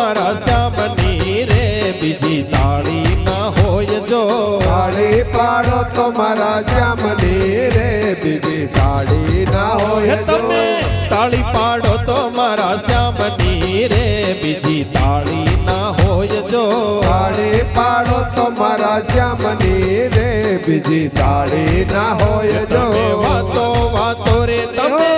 મારા શ્યામની રે બીજી તાળી ના હોય જો. તાળી પાડો તો મારા શ્યામની રે બીજી તાળી ના હોય તમે તાળી પાડો તો મારા શ્યામની રે બીજી તાળી ના હોય જો. તાળી પાડો તો મારા શ્યામની રે બીજી તાળી ના હોય જો. વાતો વાતો રે તમે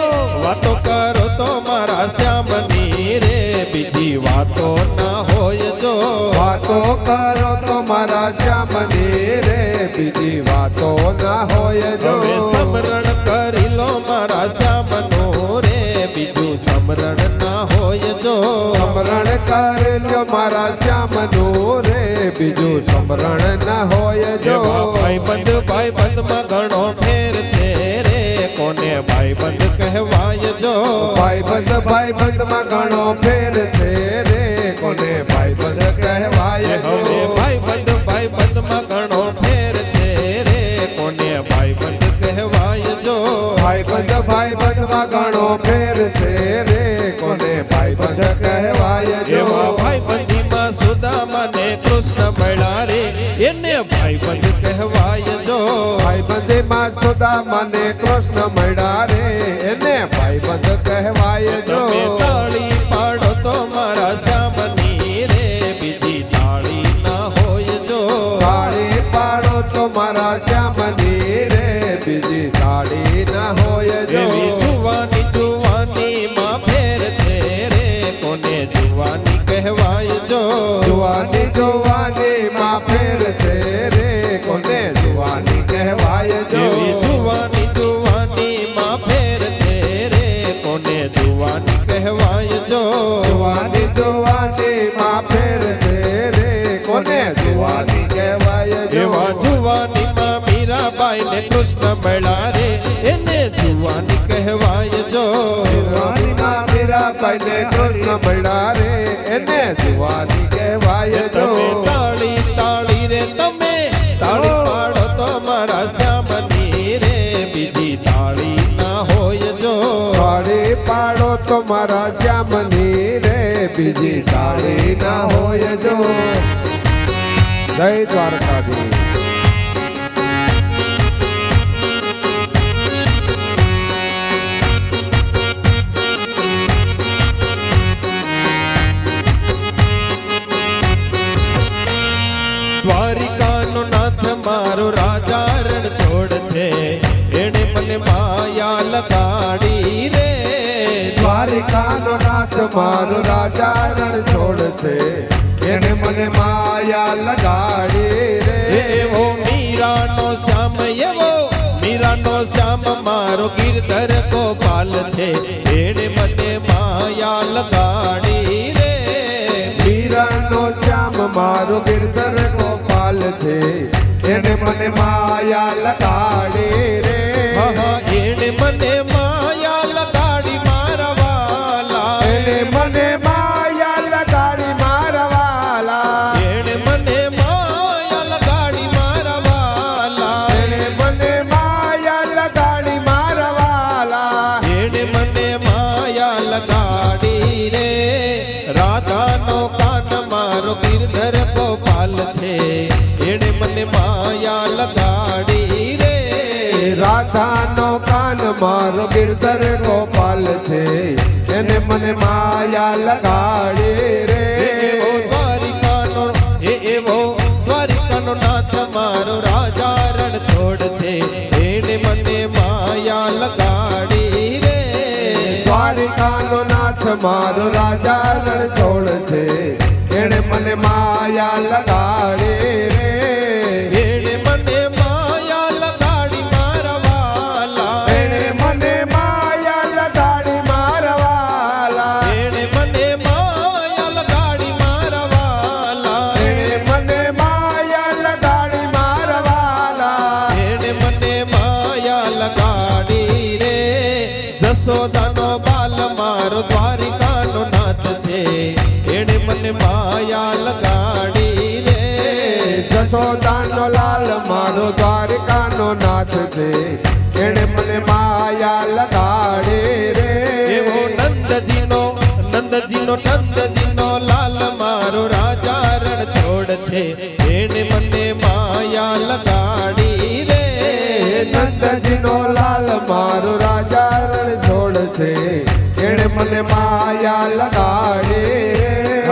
વાતો કરો તો મારા શ્યામની રે. બીજી વાતો ના હોય જો. વાતો કરો તો મારા શ્યામની રે. બીજી વાતો ના હોય જો. સમરણ કરી લો મારા શ્યામનું રે. બીજું સમરણ ના હોય જો. સમરણ કરી લો મારા શ્યામનું રે. બીજું સમરણ ના હોય જો. ભાઈ બંધ ભાઈબંધમાં ઘણો ભાઈબંધ ભાઈબંધમાં ઘણો ફેર છે રે. કોને ભાઈબંધ કહેવાય હવે ભાઈ બંધ ભાઈ બંધમાં ઘણો ફેર છે રે. કોને ભાઈબંધ કહેવાય જો ભાઈ બંધ ભાઈ બંધમાં ઘણો ફેર છે રે. કોને ભાઈ બંધ કહેવાય જો એવા માં સુદામા ને કૃષ્ણ મળ્યા રે. એને ભાઈ બંધ કહેવાય જો ભાઈબંધી માં સુદા મને કૃષ્ણ મળ્યા રે. મીરાબાઈ ને કૃષ્ણ બળારે એને જુવાની કહેવાય જો. જુવાની માં કૃષ્ણ બળારે એને જુવાની કહેવાય જો. તાળી તાળી રે તમે તાળી પાડો તો મારા શ્યામની રે બીજી તાળી ના હોય જો. તાળી પાડો તો મારા શ્યામની રે બીજી તાળી ના હોય જો. જય દ્વારકાધીશ. માયા લગાડી રે. દ્વારિકાનો નાથ મારો રાજા રણ છોડ છે એને મને માયા લગાડી રે. એવો મીરાનો શ્યામ એવો મીરાનો શ્યામ મારો ગીરધર ગોપાલ છે. એને મને માયા લગાડી રે. મીરાનો શ્યામ મારો ગીરધર ગોપાલ છે. એને મને માયા લગાડી રે. Deus. મારો ગીરધર ગોપાલ છે. એને મને માયા લગાડે રે. એવો દ્વારિકાનો એ એવો દ્વારિકાનો નાથ મારો રાજા રણ છોડ છે. એણે મને માયા લગાડી રે. દ્વારિકાનો નાથ મારો રાજા રણ છોડ છે. એને મને માયા લગાડે રે. લગાડી રે. જશોદાનો લાલ મારો દ્વારકાનો નાથ છે. એણે મને માયા લગાડી રે. એવો નંદજીનો નંદજીનો નંદજીનો લાલ મારો રાજા રણ છોડ છે. એણે મને માયા લગાડી રે. નંદજીનો લાલ છે. એણે મને માયા લગાડી રે.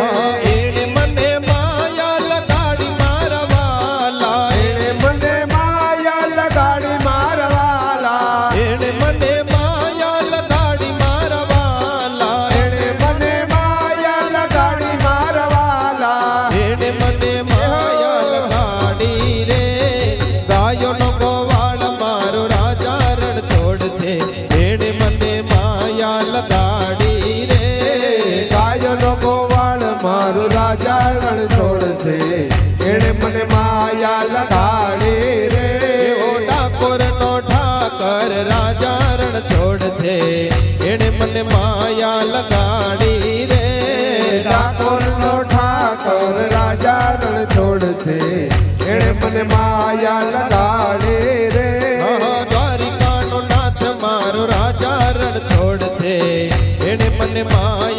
ગાયોનો ગોવાળ મારો રાજા રણ છોડ છે. એણે મને માયા લગાડી રે. ગાયનો ગોવાળ મારું રાજા રણ છોડ છે. એણે મને માયા લગાડી રે. એવો ઠાકોર નો ઠાકર રાજા રણ છોડ છે. એણે મને માયા લગાડી રે. ઠાકોર નો ઠાકોર રાજા રણ છે. એણે મને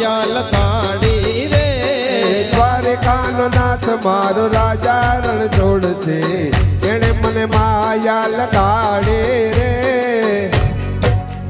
માયા લગાડી રે। દ્વારિકાનો નાથ મારો રાજા રણ છોડ છે, એણે મને માયા લગાડી રે।